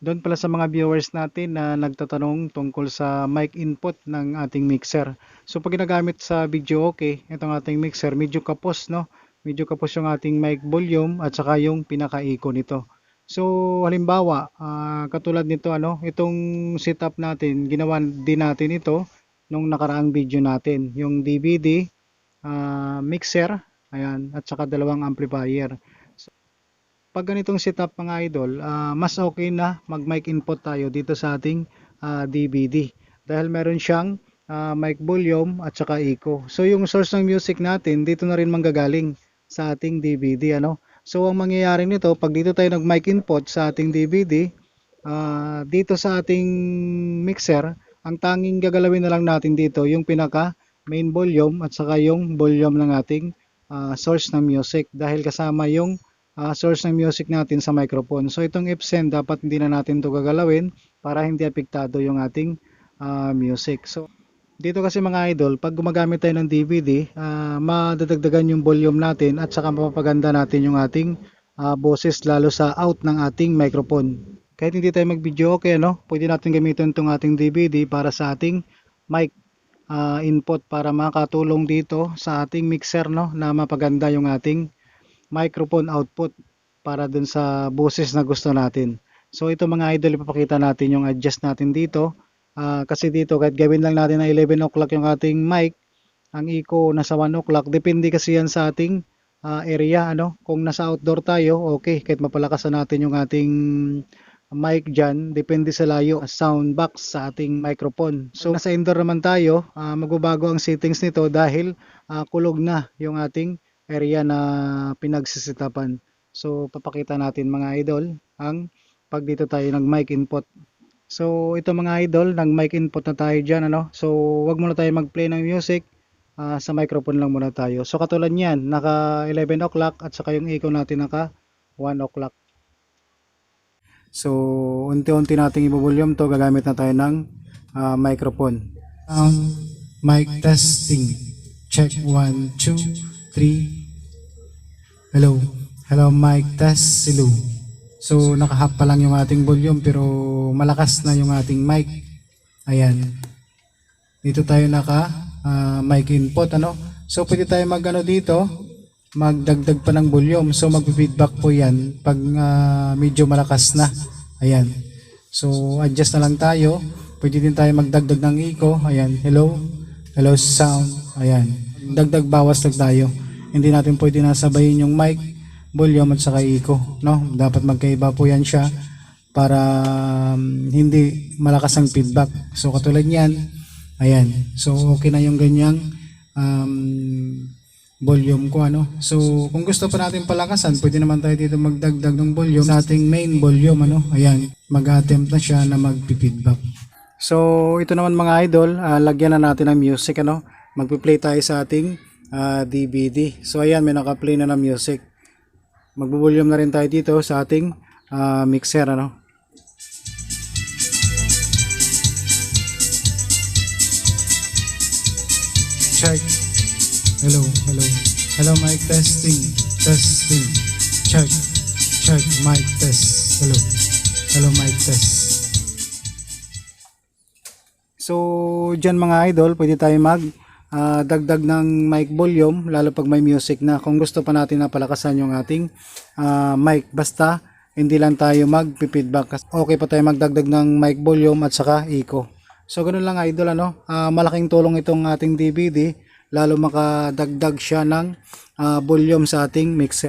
Doon pala sa mga viewers natin na nagtatanong tungkol sa mic input ng ating mixer. So pag ginagamit sa video okay, itong ating mixer medyo kapos no. Medyo kapos yung ating mic volume at saka yung pinaka-echo nito. So halimbawa, ah, katulad nito ano, itong setup natin, ginawa din natin ito nung nakaraang video natin, yung DVD, ah, mixer, ayan, at saka dalawang amplifier pag ganitong setup mga idol, ah, mas okay na mag mic input tayo dito sa ating ah, DVD dahil meron siyang ah, mic volume at saka echo. So yung source ng music natin dito na rin manggagaling sa ating DVD ano. So ang mangyayari nito pag dito tayo nag mic input sa ating DVD, ah, dito sa ating mixer, ang tanging gagalawin na lang natin dito yung pinaka main volume at saka yung volume ng ating ah, source ng music dahil kasama yung ah, source ng music natin sa microphone. So itong Epson dapat hindi na natin to gagalawin para hindi apektado yung ating ah, music. So dito kasi mga idol, pag gumagamit tayo ng DVD, ah, madadagdagan yung volume natin at saka mapapaganda natin yung ating ah, boses lalo sa out ng ating microphone. Kahit hindi tayo mag-video okay, no? Pwede natin gamitin itong ating DVD para sa ating mic ah, input para makatulong dito sa ating mixer, no? Na mapaganda yung ating microphone output para dun sa boses na gusto natin. So ito mga idol, ipapakita natin yung adjust natin dito. Ah, kasi dito kahit gawin lang natin na 11 o'clock yung ating mic, ang echo nasa 1 o'clock. Depende kasi yan sa ating ah, area. Ano? Kung nasa outdoor tayo, okay. Kahit mapalakasan natin yung ating mic dyan, depende sa layo sound box sa ating microphone. So nasa indoor naman tayo, ah, magbabago ang settings nito dahil ah, kulog na yung ating area na pinagsisitapan. So, papakita natin mga idol ang pag dito tayo nag mic input. So, ito mga idol, nag mic input na tayo dyan. Ano? So, wag muna tayo mag-play ng music. ah, sa microphone lang muna tayo. So, katulad niyan, naka 11 o'clock at saka yung echo natin naka 1 o'clock. So, unti-unti nating i-volume to. Gagamit na tayo ng ah, microphone. Sound mic testing. Check one, two, three. Hello. Hello mic test. Hello. So nakahap pa lang yung ating volume pero malakas na yung ating mic. Ayan. Dito tayo naka ah, mic input ano. So pwede tayo mag ano dito magdagdag pa ng volume. So magfe-feedback po 'yan pag ah, medyo malakas na. Ayan. So adjust na lang tayo. Pwede din tayo magdagdag ng echo. Ayan. Hello. Hello sound. Ayan. Dagdag bawas lang tayo. Hindi natin pwede nasabayin yung mic, volume at saka echo, no? Dapat magkaiba po 'yan siya para um, hindi malakas ang feedback. So katulad niyan, ayan. So okay na yung ganyang um, volume ko ano. So kung gusto pa natin palakasan, pwede naman tayo dito magdagdag ng volume sa ating main volume ano. Ayan, mag-attempt na siya na magpi-feedback. So, ito naman mga idol, ah, lagyan na natin ng music ano. Magpi-play tayo sa ating ah, DVD. So, ayan, may naka-play na ng music. Magbo-volume na rin tayo dito sa ating ah, mixer ano. Check. Hello, hello. Hello, mic testing. Testing. Check. Check. Mic test. Hello. Hello, mic test. So, dyan mga idol, pwede tayo mag ah, dagdag ng mic volume, lalo pag may music na. Kung gusto pa natin na palakasan yung ating ah, mic, basta hindi lang tayo mag-feedback. Okay pa tayo magdagdag ng mic volume at saka echo. So, ganun lang idol, ano? Ah, malaking tulong itong ating DVD, lalo makadagdag siya ng ah, volume sa ating mixer.